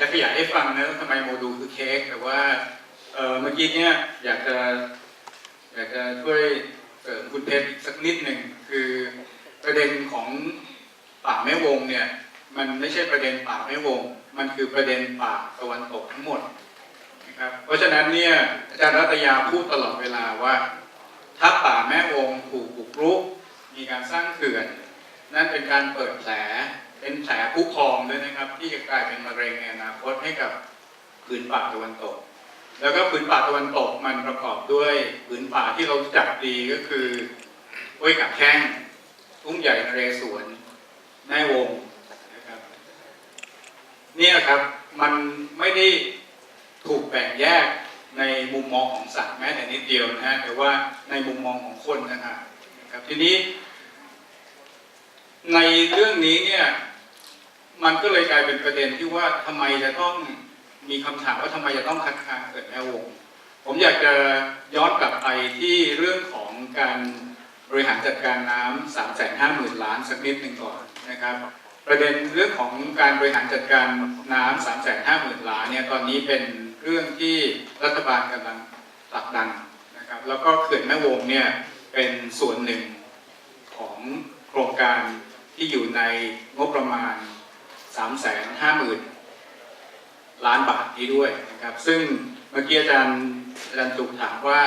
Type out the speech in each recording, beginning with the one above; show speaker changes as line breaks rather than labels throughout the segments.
จะขยายให้ฟังนะว่าทำไมโมดูลคือเค้กแต่ว่าเมื่อกี้เนี่ยอยากจะอยากจะช่วยเสริมคุณเพชรสักนิดหนึ่งคือประเด็นของป่าแม่วงเนี่ยมันไม่ใช่ประเด็นป่าแม่วง มันคือประเด็นป่าตะวันตกทั้งหมดนะครับเพราะฉะนั้นเนี่ยอาจารย์รัตยาพูดตลอดเวลาว่า ถ้าป่าแม่วงถูกบุกรุกมีการสร้างเขื่อน นั่นเป็นการเปิดแผล เป็นแผลผู้พองด้วยนะครับ ที่จะกลายเป็นมะเร็งในอนาคตให้กับผืนป่าตะวันตก แล้วก็ผืนป่าตะวันตกมันประกอบด้วยผืนป่าที่เรารู้จักดีก็คือห้วยกับแข้งทุ่งใหญ่นเรศวรแม่วงนะครับเนี่ยครับมันไม่ได้ถูกแบ่งแยกในมุมมองของสัตว์แม้แต่นิดเดียวนะฮะแต่ว่าในมุมมองของคนนะครับนะครับทีนี้ ในเรื่องนี้เนี่ย มันก็เลยกลายเป็นประเด็นที่ว่าทำไมจะต้องมีคำถามว่าทำไมจะต้องคัดค้านเกิดแม่วง ผมอยากจะย้อนกลับไปที่เรื่องของการบริหารจัดการน้ำสามแสนห้าหมื่นล้านสักนิดหนึ่งก่อนนะครับ ประเด็นเรื่องของการบริหารจัดการน้ำสามแสนห้าหมื่นล้านเนี่ยตอนนี้เป็นเรื่องที่รัฐบาลกำลังผลักดันนะครับ แล้วก็เขื่อนแม่วงเนี่ยเป็นส่วนหนึ่งของโครงการที่อยู่ในงบประมาณ 3 5 0 0 0 0 ล้านบาทนี้ด้วยนะครับ ซึ่งเมื่อกี้อาจารย์อาจารย์ตุกถามว่า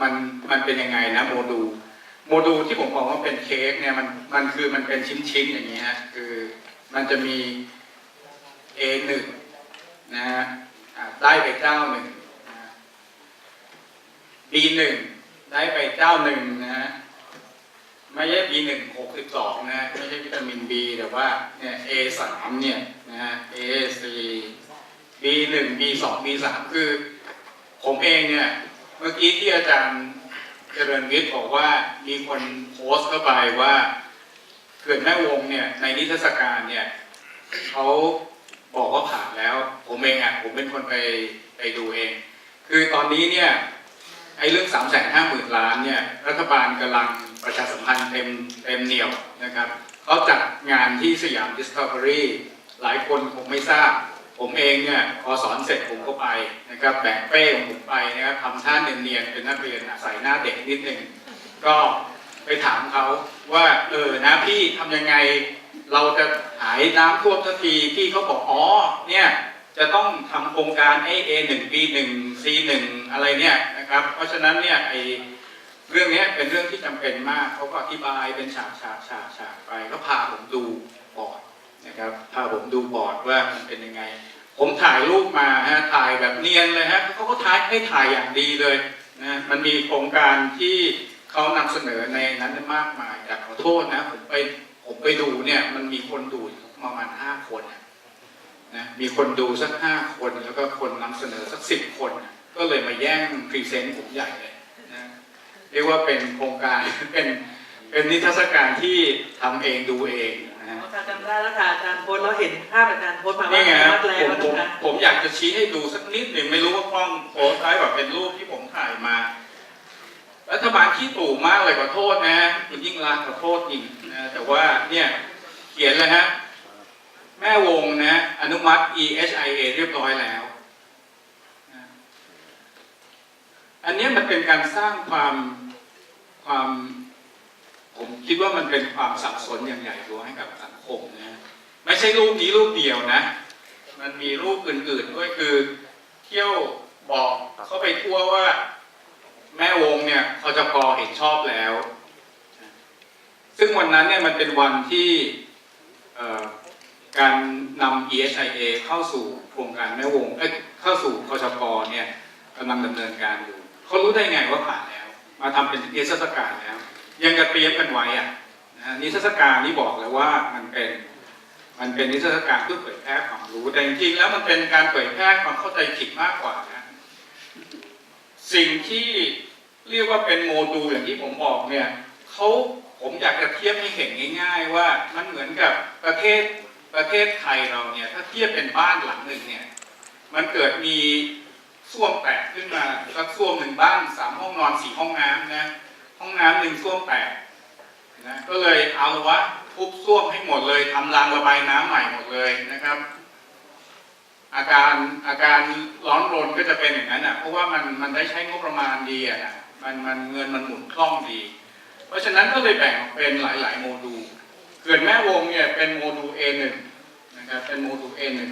มันมันเป็นยังไงนะโมดูลโมดูลที่ผมบอกว่าเป็นเค้กเนี่ยมันมันคือมันเป็นชิ้นๆอย่างนี้ฮะคือมันจะมี A1 นะฮะได้ไปเจ้าหนึ่ง B1 ได้ไปเจ้าหนึ่งนะฮะ ไม่ใช่ B1 62นะฮะไม่ใช่วิตามิน B แต่ว่าเนี่ย A3 เนี่ยนะฮะ A4 B1 B2 B3 คือ ผมเองเนี่ยเมื่อกี้ที่อาจารย์เจริญวิทย์บอกว่ามีคนโพสต์เข้าไปว่าเขื่อนแม่วงเนี่ยในนิทรรศการเนี่ยเขาบอกว่าผ่านแล้ว ผมเองอะผมเป็นคนไปไปดูเอง คือตอนนี้เนี่ยไอ้เรื่อง3ามแสนห้าหมื่นล้านเนี่ยรัฐบาลกำลัง ประชาสัมพันธ์เต็มเต็มเหนียวนะครับเขาจัดงานที่สยามดิสคัฟเวอรี่หลายคนคงไม่ทราบ ผมเองเนี่ยพอสอนเสร็จผมก็ไปนะครับแบกเป้ของผมไปนะครับทำท่าเนียนๆเป็นนักเรียนใส่หน้าเด็กนิดนึงก็ไปถามเขาว่าเออนะพี่ทำยังไงเราจะหายน้ำท่วมสักทีพี่เขาบอกอ๋อเนี่ยจะต้องทำโครงการ A A หนึ่ง B หนึ่ง C หนึ่งอะไรเนี่ยนะครับเพราะฉะนั้นเนี่ยไอ เรื่องนี้เป็นเรื่องที่จำเป็นมากเขาก็อธิบายเป็นฉากฉากฉากฉากไปก็พาผมดูบอร์ดนะครับพาผมดูบอร์ดว่ามันเป็นยังไง ผมถ่ายรูปมาฮะถ่ายแบบเนียนเลยฮะเขาก็ถ่ายให้ถ่ายอย่างดีเลยนะมันมีโครงการที่เขานำเสนอในนั้นมากมายแต่ขอโทษนะผมไปผมไปดูเนี่ยมันมีคนดูประมาณห้าคนนะมีคนดูสักห้าคนแล้วก็คนนำเสนอสักสิบคน ก็เลยมาแย่งพรีเซนต์ผมใหญ่เลย เรียกว่าเป็นโครงการเป็นเป็นนิทรรศการที่ทำเองดูเองนะฮะ
อาจารย์จำได้แล้วค่ะอาจารย์โพสต์แล้วเห็นภาพอาจารย์โพสต์มาว่า
นี่ไง
สา
ฮะ
มารถแล้
ผม
ว
ผม
นะคะ
ผมอยากจะชี้ให้ดูสักนิดหนึ่งไม่รู้ว่ากล้องโพสต์ได้แบบเป็นรูปที่ผมถ่ายมารัฐบาลขี้ตู่มากเลยขอโทษนะฮะคุณยิ่งรักษณ์ขอโทษจริงนะแต่ว่าเนี่ยเขียนเลยฮะแม่วงนะอนุมัติ EHIA เรียบร้อยแล้วนะ อันนี้มันเป็นการสร้างความความผมคิดว่ามันเป็นความสับสนอย่างใหญ่หลวงให้กับสังคมนะไม่ใช่รูปนี้รูปเดียวนะ มันมีรูปอื่นๆด้วยคือ เที่ยวบอกเข้าไปทั่วว่า แม่วงเนี่ยเขาจะพอเห็นชอบแล้ว ซึ่งวันนั้นเนี่ยมันเป็นวันที่การนำ EHIA เข้าสู่โครงการแม่วงเอเข้าสู่คชปเนี่ยกำลังดำเนินการอยู่ เขารู้ได้ไงว่าผ่านแล้ว มาทำเป็นนิทรรศการแล้ว ยังกระเตรียมกันไว้อะนะนิทรรศการนี่บอกเลยว่ามันเป็นมันเป็นนิทรรศการเพื่อเผยแพร่ความรู้แต่จริงๆแล้วมันเป็นการเผยแพร่ความเข้าใจผิดมากกว่านะสิ่งที่เรียกว่าเป็นโมดูลอย่างที่ผมบอกเนี่ยเขาผมอยากจะเทียบให้เห็นง่าย ๆ ว่ามันเหมือนกับประเทศประเทศไทยเราเนี่ยถ้าเทียบเป็นบ้านหลังหนึ่งเนี่ยมันเกิดมี ส้วมแตกขึ้นมาสักส้วมหนึ่งบ้านสามห้องนอนสี่ห้องน้ำนะห้องน้ำหนึ่งส้วมแตกนะก็เลยเอาละวะทุบส้วมให้หมดเลยทำรางระบายน้ำใหม่หมดเลยนะครับ อาการอาการร้อนรนก็จะเป็นอย่างนั้นอะเพราะว่ามันมันได้ใช้งบประมาณดีอะนะมันมันเงินมันหมุนคล่องดี เพราะฉะนั้นก็เลยแบ่งเป็นหลาย ๆ โมดูลเขื่อนแม่วงเนี่ยเป็นโมดูล A1 นะครับเป็นโมดูล A1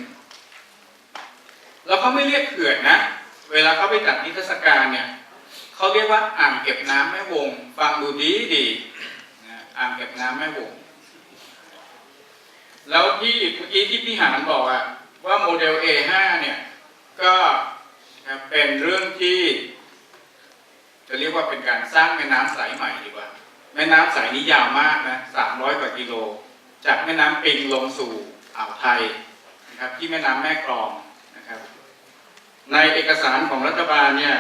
แล้วเขาไม่เรียกเขื่อนนะ เวลาเขาไปจัดนิทรรศการเนี่ยเขาเรียกว่าอ่างเก็บน้ำแม่วง ฟังดูดีดีอ่างเก็บน้ำแม่วง แล้วที่เมื่อกี้ที่พี่หานบอกอะว่าโมเดล A5 เนี่ยก็ครับเป็นเรื่องที่ จะเรียกว่าเป็นการสร้างแม่น้ำสายใหม่ดีกว่า แม่น้ำสายนี้ยาวมากนะ300กว่ากิโล จากแม่น้ำปิงลงสู่อ่าวไทยนะครับที่แม่น้ำแม่กลอง ในเอกสารของรัฐบาลเนี่ย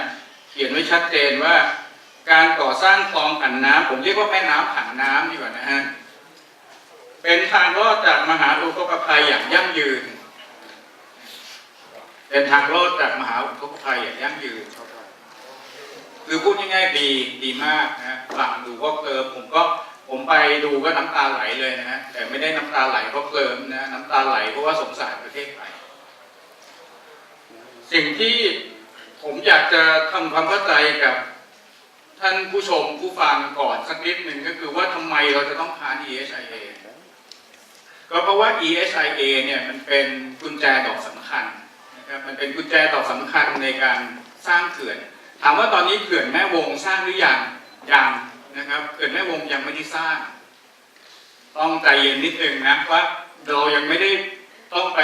เขียนไว้ชัดเจนว่า การก่อสร้างคลองผันน้ำผมเรียกว่าแม่น้ำผันน้ำดีกว่านะฮะเป็นทางรอดจากมหาอุทกภัยอย่างยั่งยืน เป็นทางรอดจากมหาอุทกภัยอย่างยั่งยืนคือพูดง่ายๆดีดีมากนะฟังดูก็เคลิมผมก็ผมไปดูก็น้ำตาไหลเลยนะฮะแต่ไม่ได้น้ำตาไหลเพราะเคลิมนะน้ำตาไหลเพราะว่าสงสารประเทศไท สิ่งที่ผมอยากจะทำความเข้าใจกับ ท่านผู้ชมผู้ฟังก่อนสักนิดหนึ่งก็คือว่าทำไมเราจะต้องค้าน EHIA ก็เพราะว่า EHIA เนี่ยมันเป็นกุญแจดอกสำคัญนะครับมันเป็นกุญแจดอกสำคัญในการสร้างเขื่อน ถามว่าตอนนี้เขื่อนแม่วงสร้างหรือยังยังนะครับเขื่อนแม่วงยังไม่ได้สร้าง ต้องใจเย็นนิดนึงนะว่าเรายังไม่ได้ต้องไป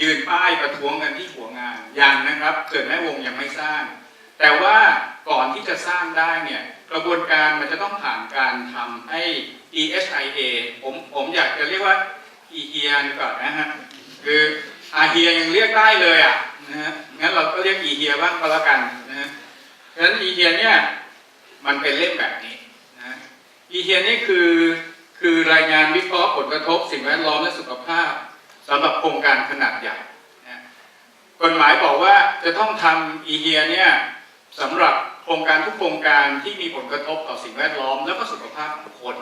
ยืนป้ายประท้วงกันที่หัวงานยังนะครับเขื่อนแม่วงยังไม่สร้าง แต่ว่าก่อนที่จะสร้างได้เนี่ยกระบวนการมันจะต้องผ่านการทำให้ ESIA ผมผมอยากจะเรียกว่า e h i a ก่อนนะฮะคืออาเฮียยังเรียกได้เลยอะนะฮะงั้นเราก็เรียก e h i a บ้างก็แล้วกันนะฮะฉะนั้น e h i a เนี่ยมันเป็นเล่มแบบนี้นะ e h i a นี่คือคือรายงานวิเคราะห์ผลกระทบสิ่งแวดล้อมและสุขภาพ สำหรับโครงการขนาดใหญ่นะกฎหมายบอกว่าจะต้องทำอีเฮียเนี่ยสำหรับโครงการทุกโครงการที่มีผลกระทบต่อสิ่งแวดล้อม แล้วก็สุขภาพของคน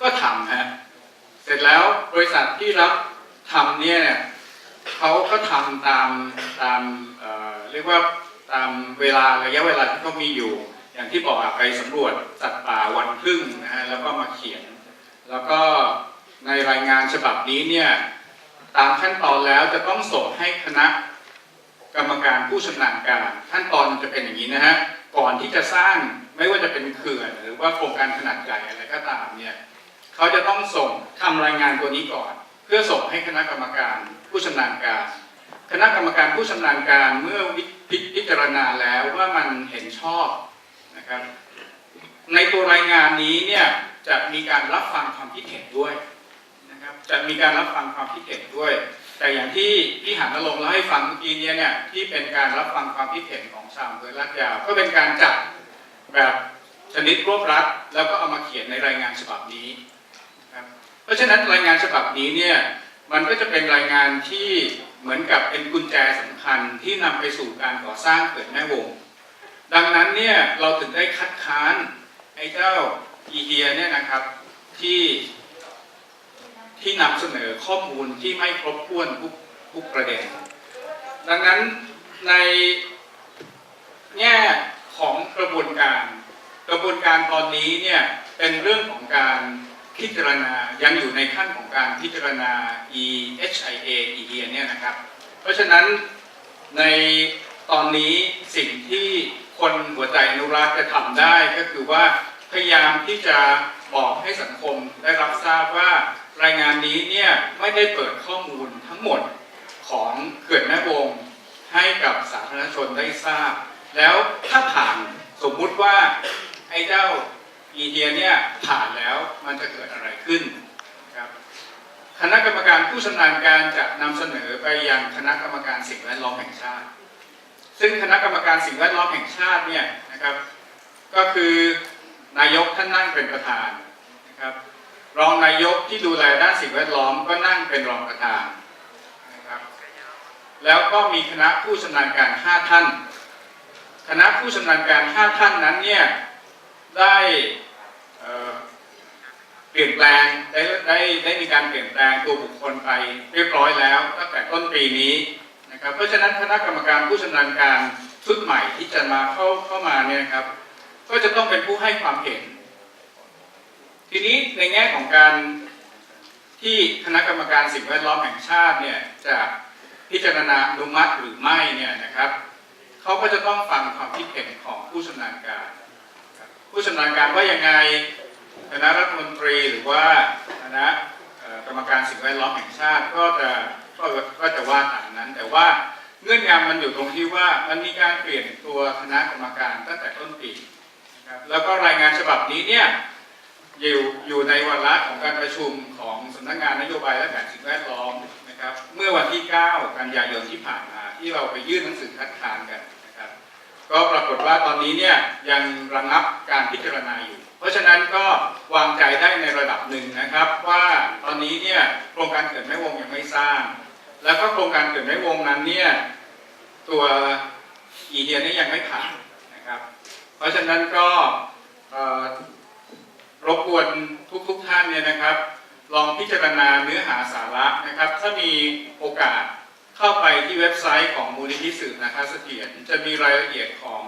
ก็ทำฮะเสร็จแล้วบริษัทที่รับทำเนี่ยเขาก็ทำตามตามเเรียกว่าตามเวลาระยะเวลาที่เขามีอยู่ อย่างที่บอกอะไปสำรวจสัตว์ป่าวันครึ่งนะฮะแล้วก็มาเขียน แล้วก็ในรายงานฉบับนี้เนี่ย ตามขั้นตอนแล้วจะต้องส่งให้คณะกรรมการผู้ชำนาญการขั้นตอนจะเป็นอย่างนี้นะฮะก่อนที่จะสร้างไม่ว่าจะเป็นเขื่อนหรือว่าโครงการขนาดใหญ่อะไรก็ตามเนี่ยเขาจะต้องส่งทำรายงานตัวนี้ก่อน เพื่อส่งให้คณะกรรมการผู้ชำนาญการ คณะกรรมการผู้ชำนาญการเมื่อวิพิจารณาแล้วว่ามันเห็นชอบนะครับในตัวรายงานนี้เนี่ยจะมีการรับฟังความคิดเห็นด้วย นะครับจะมีการรับฟังความคิดเห็นด้วย แต่อย่างที่พี่หันนลงค์เล่าให้ฟังเมื่อกี้เนี้เนี่ยที่เป็นการรับฟังความคิดเห็นของชาวอำเภอลาดยาว ก็เป็นการจัดแบบชนิดรวบรัดแล้วก็เอามาเขียนในรายงานฉบับนี้นะครับเพราะฉะนั้นรายงานฉบับนี้เนี่ยมันก็จะเป็นรายงานที่เหมือนกับเป็นกุญแจสำคัญที่นำไปสู่การก่อสร้างเขื่อนแม่วง ดังนั้นเนี่ยเราถึงได้คัดค้านไอ้เจ้าอีเฮียเนี่ยนะครับที่ ที่นำเสนอข้อมูลที่ไม่ครบถ้วนทุกทุกประเด็น ดังนั้นในแง่ของกระบวนการ กระบวนการตอนนี้เนี่ยเป็นเรื่องของการพิจารณายังอยู่ในขั้นของการพิจารณา EHIA e h เนี่ยนะครับ เพราะฉะนั้นในตอนนี้สิ่งที่คนหัวใจอนุรักษ์จะทำได้ก็คือว่าพยายามที่จะบอกให้สังคมได้รับทราบว่า รายงานนี้เนี่ยไม่ได้เปิดข้อมูลทั้งหมดของเขื่อนแม่วงให้กับสาธารณชนได้ทราบ แล้วถ้าผ่านสมมุติว่าไอ้เจ้าอีเดียเนี่ยผ่านแล้วมันจะเกิดอะไรขึ้นครับคณะกรรมการผู้ชำนาญการจะนำเสนอไปยังคณะกรรมการสิ่งแวดล้อมแห่งชาติ ซึ่งคณะกรรมการสิ่งแวดล้อมแห่งชาติเนี่ยนะครับ ก็คือนายกท่านนั่งเป็นประธานนะครับ รองนายกที่ดูแลด้านสิ่งแวดล้อมก็นั่งเป็นรองประธานนะครับแล้วก็มีคณะผู้ชำนาญการ 5 ท่าน คณะผู้ชำนาญการ 5 ท่านนั้นเนี่ยได้เเปลี่ยนแปลงได้ได้ได้มีการเปลี่ยนแปลงตัวบุคคลไปเรียบร้อยแล้วตั้งแต่ต้นปีนี้นะครับเพราะฉะนั้นคณะกรรมการผู้ชำนาญการชุดใหม่ที่จะมาเข้าเข้ามาเนี่ยครับ ก็จะต้องเป็นผู้ให้ความเห็น ทีนี้ในแง่ของการที่คณะกรรมการสิ่งแวดล้อมแห่งชาติเนี่ยจะพิจารณาอนุมัติหรือไม่เนี่ยนะครับเขาก็จะต้องฟังความคิดเห็นของผู้ชำนาญการ ผู้ชำนาญการว่ายังไงคณะรัฐมนตรีหรือว่าคณะกรรมการสิ่งแวดล้อมแห่งชาติก็จะก็ก็จะว่าตามนั้น แต่ว่าเงื่อนงำมันอยู่ตรงที่ว่ามันมีการเปลี่ยนตัวคณะกรรมการตั้งแต่ต้นปีนะครับแล้วก็รายงานฉบับนี้เนี่ย อยู่อยู่ในวาระของการประชุมของสำนักงานนโยบายและแผนสิ่งแวดล้อมนะครับ เมื่อวันที่ 9 กันยายนที่ผ่านมาที่เราไปยื่นหนังสือคัดค้านกันนะครับ ก็ปรากฏว่าตอนนี้เนี่ยยังระงับการพิจารณาอยู่ เพราะฉะนั้นก็วางใจได้ในระดับหนึ่งนะครับ ว่าตอนนี้เนี่ยโครงการเกิดแม่วงยังไม่สร้าง แล้วก็โครงการเกิดแม่วงนั้นเนี่ยตัวอีเดียนี่ยังไม่ผ่านนะครับ เพราะฉะนั้นก็ รบกวนทุกๆทท่านเนี่ยนะครับ ลองพิจารณาเนื้อหาสาระนะครับ ถ้ามีโอกาสเข้าไปที่เว็บไซต์ของมูลนิธิสื่อนะคะเสถียรจะมีรายละเอียดของ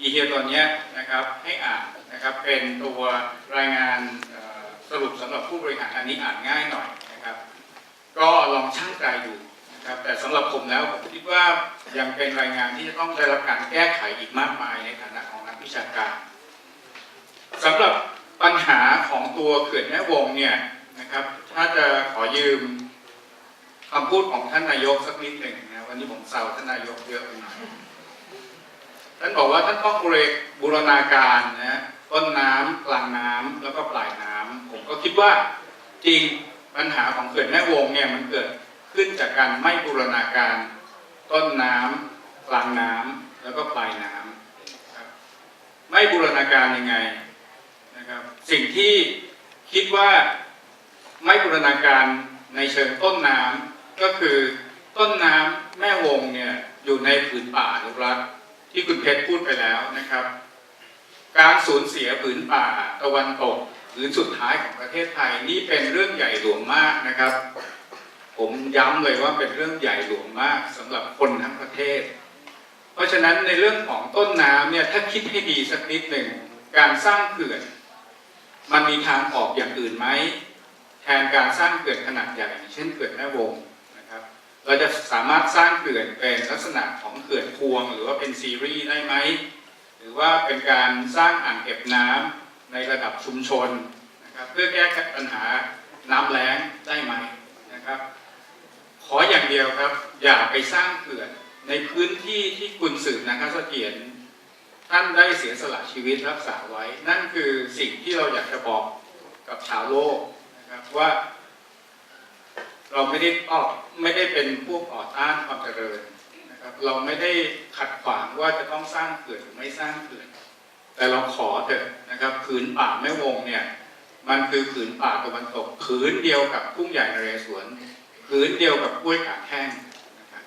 อีเทียตัวเนี้ยนะครับให้อ่านนะครับเป็นตัวรายงานสรุปสำหรับผู้บริหารอันนี้อ่านง่ายหน่อยนะครับ ก็ลองชั่งใจดูนะครับแต่สำหรับผมแล้วผมคิดว่ายังเป็นรายงานที่จะต้องได้รับการแก้ไขอีกมากมายในฐานะของนักวิชาการสำหรับ ปัญหาของตัวเขื่อนแม่วงเนี่ยนะครับ ถ้าจะขอยืมคำพูดของท่านนายกสักนิดหนึ่งนะวันนี้ผมเซาท่านนายกเยอะไปหน่อยท่านบอกว่าท่านต้องบูรบูรณาการนะต้นน้ำกลางน้ำแล้วก็ปลายน้ำผมก็คิดว่าจริงปัญหาของเขื่อนแม่วงเนี่ยมันเกิดขึ้นจากการไม่บูรณาการ ต้นน้ำกลางน้ำแล้วก็ปลายน้ำไม่บูรณาการยังไง สิ่งที่คิดว่าไม่บูรณาการในเชิงต้นน้ำก็คือต้นน้ำแม่วงเนี่ยอยู่ในผืนป่าอนุรักษ์ที่คุณเพชรพูดไปแล้วนะครับ การสูญเสียผืนป่าตะวันตกหรือสุดท้ายของประเทศไทยนี่เป็นเรื่องใหญ่หลวงมากนะครับ ผมย้ำเลยว่าเป็นเรื่องใหญ่หลวงมากสำหรับคนทั้งประเทศ เพราะฉะนั้นในเรื่องของต้นน้ำเนี่ยถ้าคิดให้ดีสักนิดหนึ่งการสร้างเขื่อน มันมีทางออกอย่างอื่นไหมแทนการสร้างเขื่อนขนาดใหญ่เช่นเขื่อนแม่วงนะครับ เราจะสามารถสร้างเขื่อนเป็นลักษณะของเขื่อนพวง หรือว่าเป็นซีรีส์ได้ไหมหรือว่าเป็นการสร้างอ่างเก็บน้ำในระดับชุมชนนะครับเพื่อแก้ปัญหาน้ำแล้งได้ไหมนะครับ ขออย่างเดียวครับ อย่าไปสร้างเขื่อนในพื้นที่ที่คุณสืบนะครับเสถียร ท่านได้เสียสละชีวิตรักษาไว้ นั่นคือสิ่งที่เราอยากจะบอกกับชาวโลกนะครับว่า เราไม่ได้ออกไม่ได้เป็นพวกต่อต้านความเจริญนะครับ เราไม่ได้ขัดขวางว่าจะต้องสร้างเขื่อนหรือไม่สร้างเขื่อนแต่เราขอเถอะนะครับผืนป่าแม่วงเนี่ย มันคือผืนป่าตะวันตกผืนเดียวกับทุ่งใหญ่นเรศวรผืนเดียวกับกล้วยกาแห้งนะครับ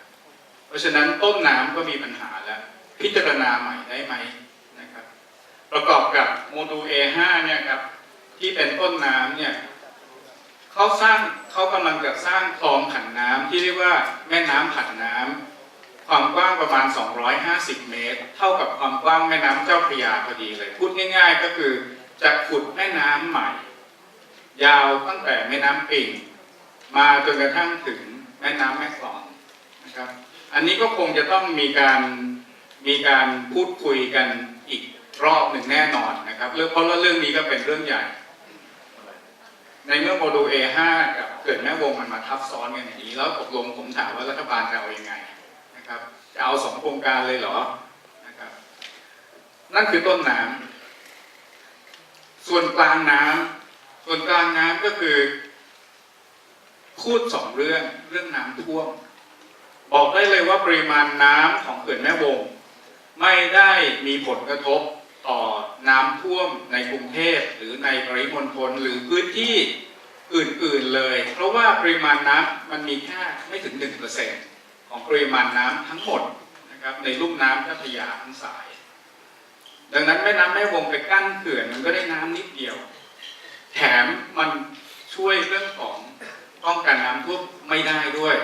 เพราะฉะนั้นต้นน้ำก็มีปัญหาแล้ว พิจารณาใหม่ได้ไหมนะครับ ประกอบกับโมดูล A5 เนี่ยครับที่เป็นต้นน้ำเนี่ยเขาสร้างเขากำลังจะสร้างคลองผันน้ำที่เรียกว่าแม่น้ำผันน้ำความกว้างประมาณ 250 เมตร เท่ากับความกว้างแม่น้ำเจ้าพระยาพอดีเลย พูดง่ายๆ ก็คือจะขุดแม่น้ำใหม่ ยาวตั้งแต่แม่น้ำปิ่งมาจนกระทั่งถึงแม่น้ำแม่กลองนะครับ อันนี้ก็คงจะต้องมีการ มีการพูดคุยกันอีกรอบหนึ่งแน่นอนนะครับเรื่องเพราะว่าเรื่องนี้ก็เป็นเรื่องใหญ่ ในเมื่อโมดูล A5 กับเกิดแม่วงมันมาทับซ้อนกันอย่างนี้ แล้วตกลงผมถามว่ารัฐบาลจะเอาอยัางไงนะครับจะเอาสองโครงการเลยเหรอนะครับนั่นคือต้นน้ำส่วนกลางน้ำส่วนกลางน้ำก็คือ พูดสองเรื่องเรื่องน้ำท่วมบอกได้เลยว่าปริมาณน้ำของเขื่อนแม่วง ไม่ได้มีผลกระทบต่อน้ำท่วมในกรุงเทพหรือในปริมณฑลหรือพื้นที่อื่นๆเลย เพราะว่าปริมาณน้ำมันมีแค่ไม่ถึง 1%ของปริมาณน้ำทั้งหมดนะครับในลุ่มน้ำเจ้าพระยาทั้งสาย ดังนั้นแม่น้ำแม่วงไปกั้นเขื่อนมันก็ได้น้ำนิดเดียว แถมมันช่วยเรื่องของป้องกันน้ำท่วมไม่ได้ด้วย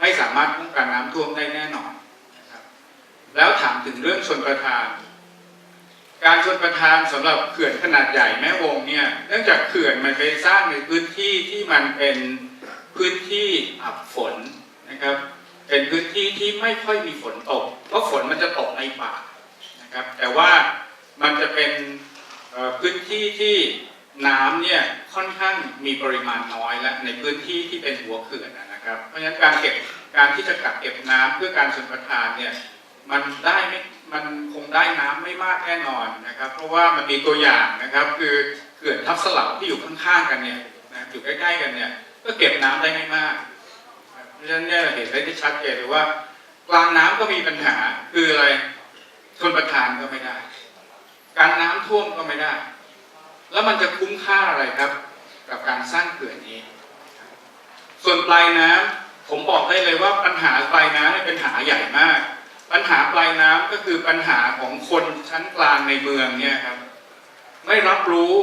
ไม่สามารถป้องกันน้ำท่วมได้แน่นอน แล้วถามถึงเรื่องชนประทาน การชนประทานสำหรับเขื่อนขนาดใหญ่แม่วงเนี่ยเนื่องจากเขื่อนมันไปสร้างในพื้นที่ที่มันเป็นพื้นที่อับฝนนะครับ เป็นพื้นที่ที่ไม่ค่อยมีฝนตก เพราะฝนมันจะตกในป่านะครับ แต่ว่ามันจะเป็นพื้นที่ที่น้ำเนี่ยค่อนข้างมีปริมาณน้อยและในพื้นที่ที่เป็นหัวเขื่อนนะครับ เพราะฉะนั้นการเก็บการที่จะกักเก็บน้ำเพื่อการชลประทานเนี่ย มันได้ไม่มันคงได้น้ำไม่มากแน่นอนนะครับ เพราะว่ามันมีตัวอย่างนะครับ คือเขื่อนทับสลับที่อยู่ข้างๆกันเนี่ยนะอยู่ใกล้ๆกันเนี่ยก็เก็บน้ำได้ไม่มากเพราะฉะนั้นเนี่ยเห็นได้ที่ชัดเจนเลยว่ากลางน้ำก็มีปัญหาคืออะไรชนประทานก็ไม่ได้ การน้ำท่วมก็ไม่ได้ แล้วมันจะคุ้มค่าอะไรครับ กับการสร้างเขื่อนนี้ ส่วนปลายน้ำผมบอกได้เลยว่าปัญหาปลายน้ำเป็นปัญหาใหญ่มาก ปัญหาปลายน้ำก็คือปัญหาของคนชั้นกลางในเมืองเนี่ยครับ ไม่รับรู้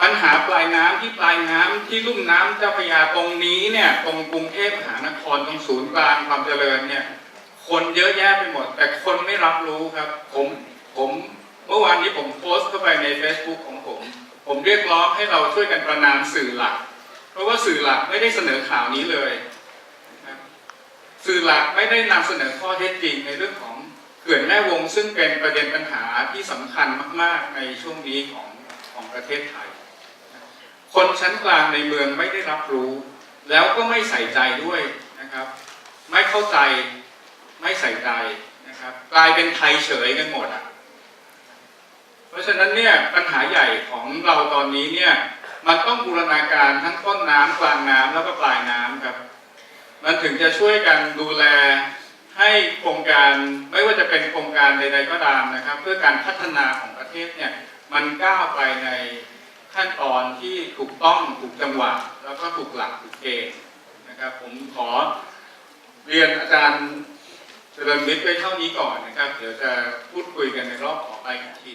ปัญหาปลายน้ำที่ปลายน้ำที่ลุ่มน้ำเจ้าพระยาตรงนี้เนี่ยตรงกรุงเทพมหานครตรงศูนย์กลางความเจริญเนี่ย คนเยอะแยะไปหมด แต่คนไม่รับรู้ครับ ผมผมเมื่อวานนี้ผมโพสต์เข้าไปใน Facebook ของผม ผมเรียกร้องให้เราช่วยกันประนามสื่อหลัก เพราะว่าสื่อหลักไม่ได้เสนอข่าวนี้เลย สื่อหลักไม่ได้นำเสนอข้อเท็จจริงในเรื่องของเขื่อนแม่วงซึ่งเป็นประเด็นปัญหาที่สำคัญมาก ๆ ในช่วงนี้ของของประเทศไทย คนชั้นกลางในเมืองไม่ได้รับรู้ แล้วก็ไม่ใส่ใจด้วยนะครับ ไม่เข้าใจไม่ใส่ใจนะครับกลายเป็นไทยเฉยกันหมดอะเพราะฉะนั้นเนี่ยปัญหาใหญ่ของเราตอนนี้เนี่ยมันต้องบูรณาการทั้งต้นน้ำกลางน้ำแล้วก็ปลายน้ำครับ มันถึงจะช่วยกันดูแลให้โครงการไม่ว่าจะเป็นโครงการใดๆก็ตามนะครับ เพื่อการพัฒนาของประเทศเนี่ยมันก้าวไปในขั้นตอนที่ถูกต้องถูกจังหวะ แล้วก็ถูกหลักถูกเกณฑ์นะครับ ผมขอเรียนอาจารย์เจริญวิทย์ไว้เท่านี้ก่อนนะครับ เดี๋ยวจะพูดคุยกันในรอบต่อไปอีกที